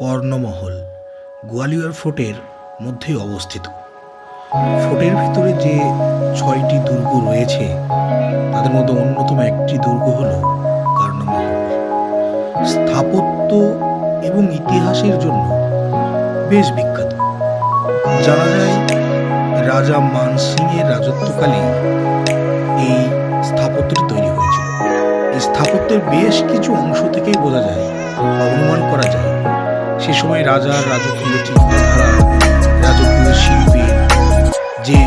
কর্ণমহল গোয়ালিয়র ফোর্টের মধ্যেই অবস্থিত। ফোর্টের ভিতরে যে ছয়টি দুর্গ রয়েছে, তাদের মধ্যে অন্যতম একটি দুর্গ হল কর্ণমহল। স্থাপত্য এবং ইতিহাসের জন্য বেশ বিখ্যাত। জানা যায় রাজা মানসিংয়ের রাজত্বকালে এই স্থাপত্যটি তৈরি হয়েছিল। এই স্থাপত্যের বেশ কিছু অংশ থেকেই বোঝা যায় সে সময় রাজার রাজকীয় চিন্তাধারা রাজকীয় শিল্পী যে